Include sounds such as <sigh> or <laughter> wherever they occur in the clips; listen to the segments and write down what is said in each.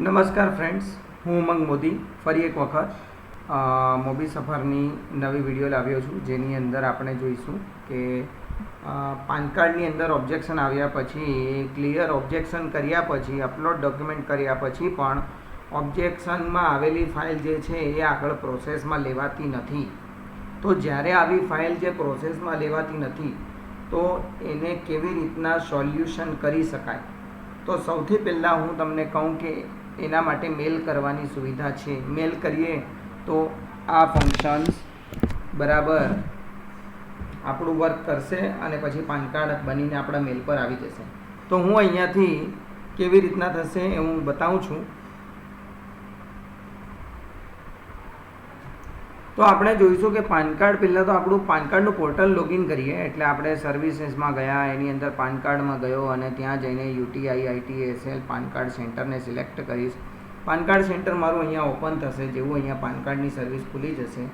નમસ્કાર ફ્રેન્ડ્સ હું ઉમંગ મોદી. ફરી એક વખત મોબી સફરની નવી વીડિયો લાવ્યો છું, જેની અંદર આપણે જોઈશું કે પાન કાર્ડની અંદર ઓબ્જેક્શન આવ્યા પછી ક્લિયર ઓબ્જેક્શન કર્યા પછી અપલોડ ડોક્યુમેન્ટ કર્યા પછી પણ ઓબ્જેક્શનમાં આવેલી ફાઇલ જે છે એ આગળ પ્રોસેસમાં લેવાતી નથી. તો જ્યારે આવી ફાઇલ જે પ્રોસેસમાં લેવાતી નથી, તો એને કેવી રીતના સોલ્યુશન કરી શકાય? તો સૌથી પહેલાં હું તમને કહું કે એના માટે મેલ કરવાની સુવિધા છે. મેલ કરીએ તો આ ફંક્શન્સ બરાબર આપણું વર્ક કરશે અને પછી પાન કાર્ડ બનીને આપણા મેલ પર આવી જશે. તો હું અહીંયાથી કેવી રીતના થશે એ હું બતાવું છું. તો આપણે જોઈશું કે પાન કાર્ડ પહેલાં તો આપણું પાન કાર્ડનું પોર્ટલ લોગિન કરીએ. એટલે આપણે સર્વિસીસમાં ગયા, એની અંદર પાન કાર્ડમાં ગયો અને ત્યાં જઈને યુટીઆઈ આઈટીએસએલ પાન કાર્ડ સેન્ટરને સિલેક્ટ કરીશ. પાન કાર્ડ સેન્ટર મારું અહીંયા ઓપન થશે, જેવું અહીંયા પાન કાર્ડની સર્વિસ ખુલી જશે.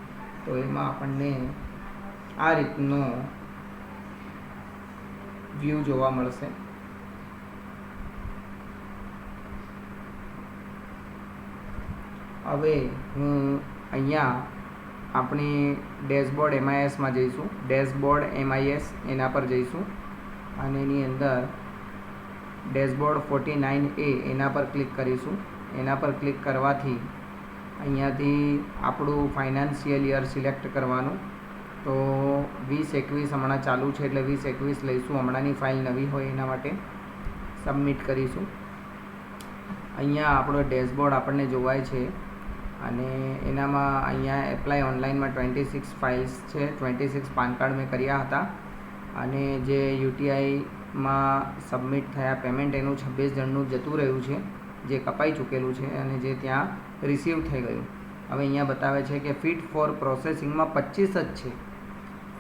તો એમાં આપણને આ રીતનો વ્યૂ જોવા મળશે. હવે હું અહીંયા આપણી ડેશબોર્ડ એમઆઈએસમાં જઈશું. ડેશબોર્ડ એમઆઈએસ એના પર જઈશું. અને એની અંદર ડેશબોર્ડ ફોર્ટી નાઇન એ એના પર ક્લિક કરીશું. એના પર ક્લિક કરવાથી અહીંયાથી આપણું ફાઇનાન્શિયલ યર સિલેક્ટ કરવાનું. તો વીસ એકવીસ હમણાં ચાલુ છે એટલે વીસ એકવીસ લઈશું. હમણાંની ફાઇલ નવી હોય એના માટે સબમિટ કરીશું. અહીંયા આપણો ડેશબોર્ડ આપણને જોવાય છે. અને એનામાં અહીંયા એપ્લાય ઓનલાઈનમાં ટ્વેન્ટી સિક્સ ફાઇલ્સ છે. ટ્વેન્ટી સિક્સ પાન કાર્ડ મેં કર્યા હતા. અને જે યુટીઆઈમાં સબમિટ થયા પેમેન્ટ એનું છવ્વીસ જણનું જતું રહ્યું છે. જે કપાઈ ચૂકેલું છે અને જે ત્યાં રિસીવ થઈ ગયું. હવે અહીંયા બતાવે છે કે ફિટ ફોર પ્રોસેસિંગમાં પચીસ જ છે.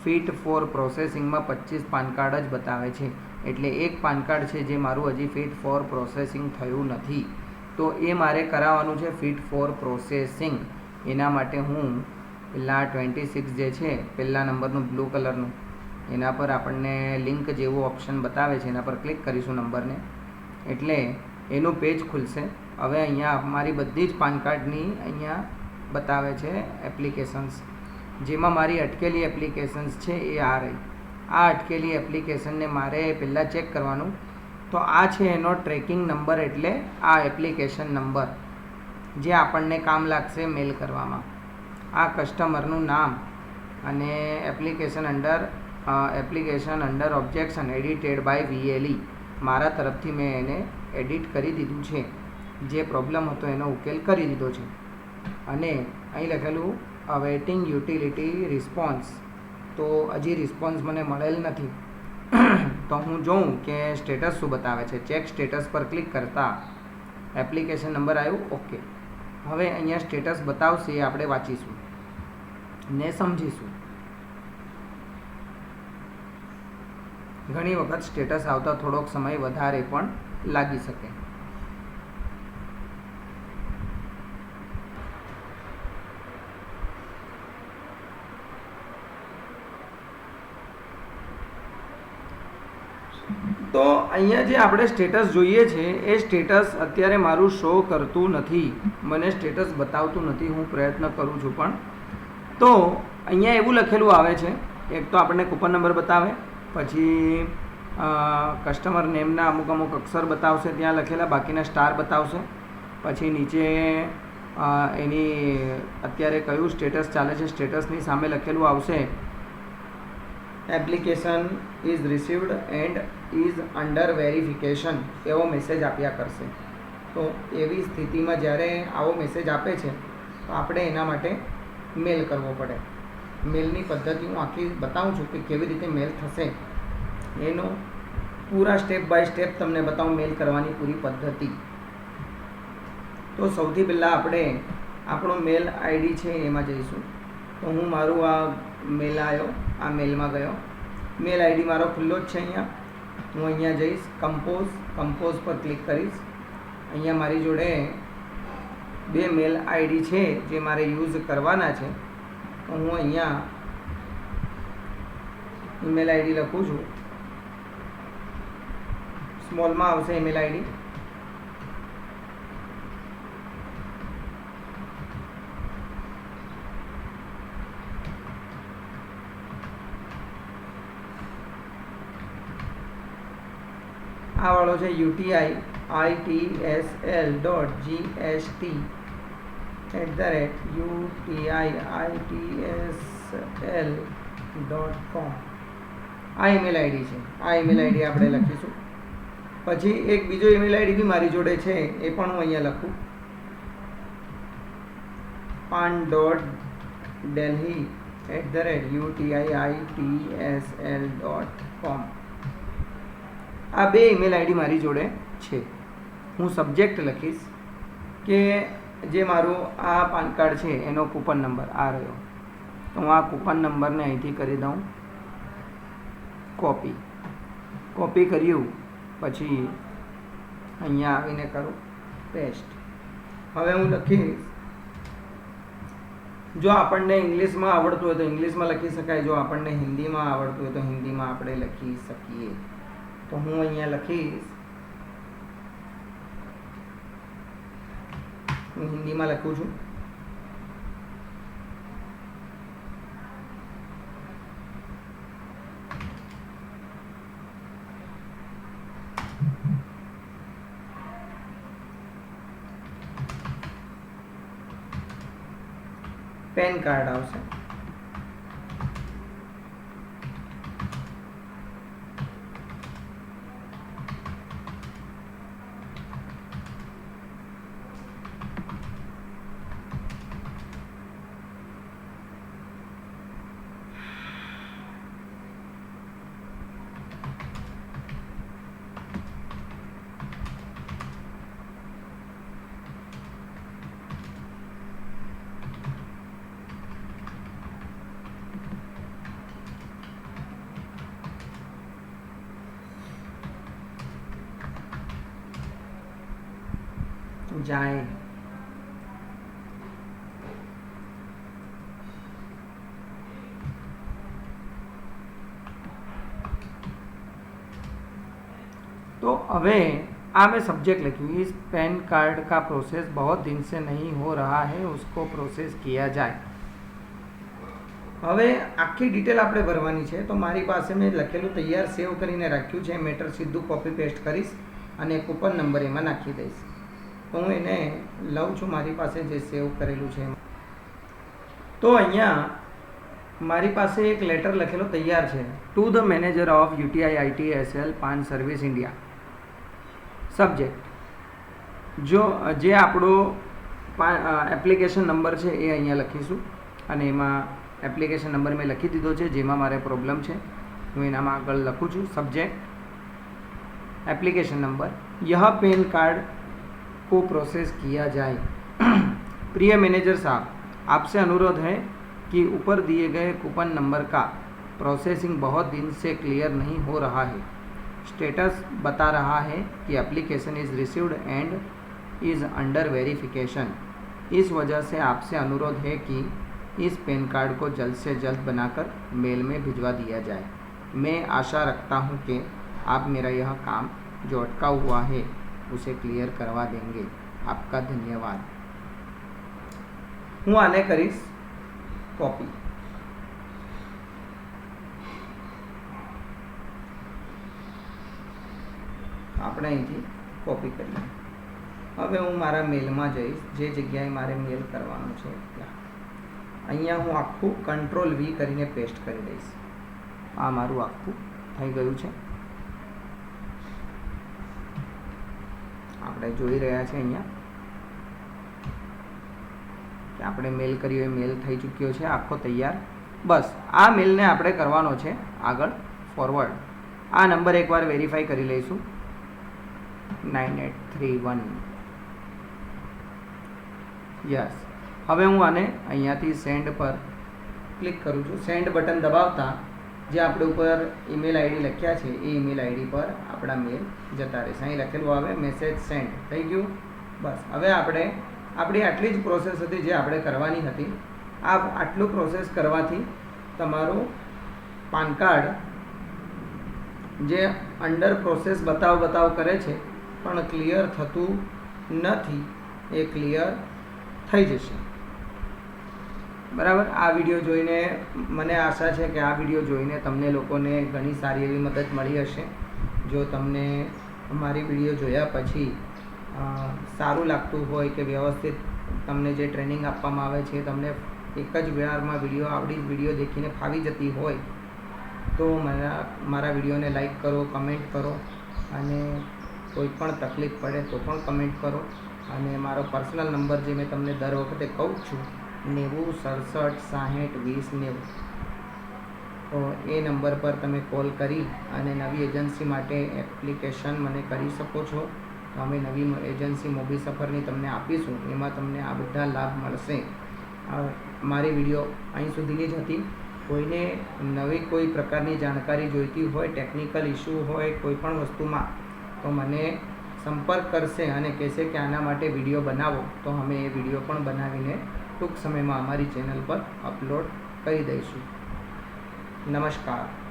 ફિટ ફોર પ્રોસેસિંગમાં પચીસ પાન કાર્ડ જ બતાવે છે. એટલે એક પાન કાર્ડ છે જે મારું હજી ફિટ ફોર પ્રોસેસિંગ થયું નથી. તો એ મારે કરાવવાનું છે ફિટ ફોર પ્રોસેસિંગ. એના માટે હું પહેલાં ટ્વેન્ટી સિક્સ જે છે પહેલા નંબરનું બ્લુ કલરનું, એના પર આપણને લિંક જેવું ઓપ્શન બતાવે છે, એના પર ક્લિક કરીશું નંબરને. એટલે એનું પેજ ખુલશે. હવે અહીંયા મારી બધી જ પાન કાર્ડની અહીંયા બતાવે છે એપ્લિકેશન્સ. જેમાં મારી અટકેલી એપ્લિકેશન્સ છે એ આ રહી. આ અટકેલી એપ્લિકેશનને મારે પહેલાં ચેક કરવાનું. તો આ છે એનો ટ્રેકિંગ નંબર એટલે આ એપ્લિકેશન નંબર, જે આપણને કામ લાગશે મેલ કરવામાં. આ કસ્ટમરનું નામ અને application under application under objection edited by VLE મારા તરફથી મેં એને એડિટ કરી દીધું છે. જે પ્રોબ્લેમ હતો એનો ઉકેલ કરી દીધો છે. અને અહીં લખેલું અવેટિંગ યુટિલિટી રિસ્પોન્સ તો હજી રિસ્પોન્સ મને મળેલ નથી. તો હું જોઉં કે સ્ટેટસ શું બતાવે છે. ચેક સ્ટેટસ પર ક્લિક કરતાં એપ્લિકેશન નંબર આવ્યું ઓકે હવે અહીંયા સ્ટેટસ બતાવશે એ આપણે વાંચીશું. ને સમજીશું. ઘણી વખત સ્ટેટસ આવતા થોડોક સમય વધારે પણ લાગી શકે. તો અહીંયા જે આપણે સ્ટેટસ જોઈએ છે, એ સ્ટેટસ અત્યારે મારું શો કરતું નથી. મને સ્ટેટસ બતાવતું નથી, હું પ્રયત્ન કરું છું પણ. તો અહીંયા એવું લખેલું આવે છે, એક તો આપણને કૂપન નંબર બતાવે, પછી કસ્ટમર નેમના અમુક અમુક અક્ષર બતાવશે ત્યાં લખેલા, બાકીના સ્ટાર બતાવશે. પછી નીચે એની અત્યારે કયું સ્ટેટસ ચાલે છે સ્ટેટસની સામે લખેલું આવશે. Application is received and is under verification, એવો મેસેજ આપ્યા કરશે. તો એવી સ્થિતિમાં જ્યારે આવો મેસેજ આપે છે, તો આપણે એના માટે મેલ કરવો પડે. મેલની પદ્ધતિ હું આખી બતાવું છું કે કેવી રીતે મેલ થશે. એનો પૂરા સ્ટેપ બાય સ્ટેપ તમને બતાવું મેલ કરવાની પૂરી પદ્ધતિ. તો સૌથી પહેલાં આપણે આપણો મેલ આઈડી છે એમાં જઈશું. તો હું મારું આ મેલ આવ્યો આ મેલમાં ગયો. મેલ આઈડી મારો ખુલ્લો જ છે અહીંયા. હું અહીંયા જઈશ કમ્પોઝ કમ્પોઝ પર ક્લિક કરીશ. અહીંયા મારી જોડે બે મેલ આઈડી છે જે મારે યુઝ કરવાના છે. તો હું અહીંયા ઈમેલ આઈડી લખું છું. સ્મોલમાં આવશે ઈમેલ આઈડી. આ વાળો છે UTI, I T S L dot G S T at the rate UTI, I T S L dot com આ ઈમેલ આઈડી છે. આ ઈમેલ આઈડી આપણે લખીશું. પછી એક બીજો ઈમેલ આઈડી બી મારી જોડે છે, એ પણ હું અહીંયા લખું. PAN dot Delhi at the UTI, I T S L dot com આ બે ઈમેલ આઈડી મારી જોડે છે. હું સબ્જેક્ટ લખીશ કે જે મારો આ પાન કાર્ડ છે, એનો કૂપન નંબર આ રહ્યો. તો હું આ કૂપન નંબરને અહીંથી કરી દઉં. કોપી કોપી કર્યું, પછી અહીંયા આવીને કરું. પેસ્ટ હવે હું લખીશ જો આપણને ઇંગ્લિશમાં આવડતું હોય તો ઇંગ્લિશમાં લખી શકાય. જો આપણને હિન્દીમાં આવડતું હોય તો હિન્દીમાં આપણે લખી શકીએ. તો હું અહીંયા લખીશ. હું હિન્દીમાં લખું છું. પેન કાર્ડ આવશે. જાય तो હવે આ મેં सब्जेक्ट लिखी इस पैन कार्ड का प्रोसेस बहुत दिन से नहीं हो रहा है उसको प्रोसेस किया जाए હવે આખી ડિટેલ આપણે ભરવાની છે તો મારી પાસે મેં લખેલું તૈયાર સેવ કરીને રાખ્યું છે મેટર સીધું કોપી પેસ્ટ કરીશ અને કૂપન નંબર એમાં નાખી દઈશ તો હું એને લઉં છું, મારી પાસે જે સેવ કરેલું છે તો અહીંયા મારી પાસે એક લેટર લખેલો તૈયાર છે. To the manager of UTI IT S L PAN service India subject જો, જે આપણો એપ્લિકેશન નંબર છે એ અહીંયા લખીશું. અને એમાં એપ્લિકેશન નંબર મેં લખી દીધો છે, જેમાં મારે પ્રોબ્લેમ છે. હું એનામાં આગળ લખું છું. સબ્જેક્ટ એપ્લિકેશન નંબર યહ પેન કાર્ડ को प्रोसेस किया जाए। <clears throat> प्रिय मैनेजर साहब, आपसे अनुरोध है कि ऊपर दिए गए कूपन नंबर का प्रोसेसिंग बहुत दिन से क्लियर नहीं हो रहा है। स्टेटस बता रहा है कि application is received and is under verification इस वजह से आपसे अनुरोध है कि इस पैन कार्ड को जल्द से जल्द बनाकर मेल में भिजवा दिया जाए। मैं आशा रखता हूँ कि आप मेरा यह काम जो अटका हुआ है। उसे क्लियर करवा देंगे आपका धन्यवाद હું આને કરીશ કોપી આપણે અહીંથી કોપી કરીએ હવે હું મારા મેલમાં જઈશ જે જગ્યાએ મારે મેલ કરવાનો છે ત્યાં અહીંયા હું આખું કંટ્રોલ વી કરીને પેસ્ટ કરી દઈશ આ મારું આખું થઈ ગયું છે આપણે જોઈ રહ્યા છે અહીંયા. આપણે મેલ કર્યો એ મેલ થઈ ચૂક્યો છે, આખો તૈયાર. બસ, આ મેલને આપણે કરવાનો છે આગળ ફોરવર્ડ આ નંબર એકવાર વેરીફાઈ કરી લઈશું. Nine eight three one yes હવે હું આને અહીંયાથી સેન્ડ પર ક્લિક કરું છું. સેન્ડ બટન દબાવતા જે આપણે ઉપર ઈમેલ આઈડી લખ્યા છે, એ ઈમેલ આઈડી પર આપણા મેલ જતા રહેશે. અહીં લખેલું આવે મેસેજ સેન્ડ થઈ ગયું? બસ. હવે આપણે, આપણી આટલી જ પ્રોસેસ હતી જે આપણે કરવાની હતી. આ આટલું પ્રોસેસ કરવાથી તમારું પાન કાર્ડ જે અંડર પ્રોસેસ બતાવ બતાવ કરે છે, પણ ક્લિયર થતું નથી, એ ક્લિયર થઈ જશે. બરાબર? આ વીડિયો જોઈને મને આશા છે કે આ વીડિયો જોઈને તમને લોકોને ઘણી સારી એવી મદદ મળી હશે. જો તમને મારી વીડિયો જોયા પછી સારું લાગતું હોય કે વ્યવસ્થિત તમને જે ટ્રેનિંગ આપવામાં આવે છે, તમને એક જ વેળામાં વીડિયો આવડી વીડિયો દેખીને ફાવી જતી હોય, તો મારા મારા વિડીયોને લાઈક કરો કમેન્ટ કરો અને કોઈ પણ તકલીફ પડે તો પણ કમેન્ટ કરો. અને મારો પર્સનલ નંબર જે મેં તમને દર વખતે કહું છું નેવું, સડસઠ, સાહીઠ, વીસ, નેવું. તો એ નંબર પર તમે કોલ કરી અને નવી એજન્સી માટે એપ્લિકેશન મને કરી શકો છો. તો અમે નવી એજન્સી મોબી સફરની તમને આપીશું. એમાં તમને આ બધા લાભ મળશે. મારી વીડિયો અહીં સુધીની જ હતી. કોઈને નવી કોઈ પ્રકારની જાણકારી જોઈતી હોય, ટેકનિકલ ઇશ્યુ હોય, કોઈ પણ વસ્તુમાં, તો મને સંપર્ક કરશે અને કહેશે કે આના માટે વીડિયો બનાવો. તો અમે એ વીડિયો પણ બનાવીને ટૂંક સમયમાં અમારી ચેનલ પર અપલોડ કરી દઈશું. નમસ્કાર.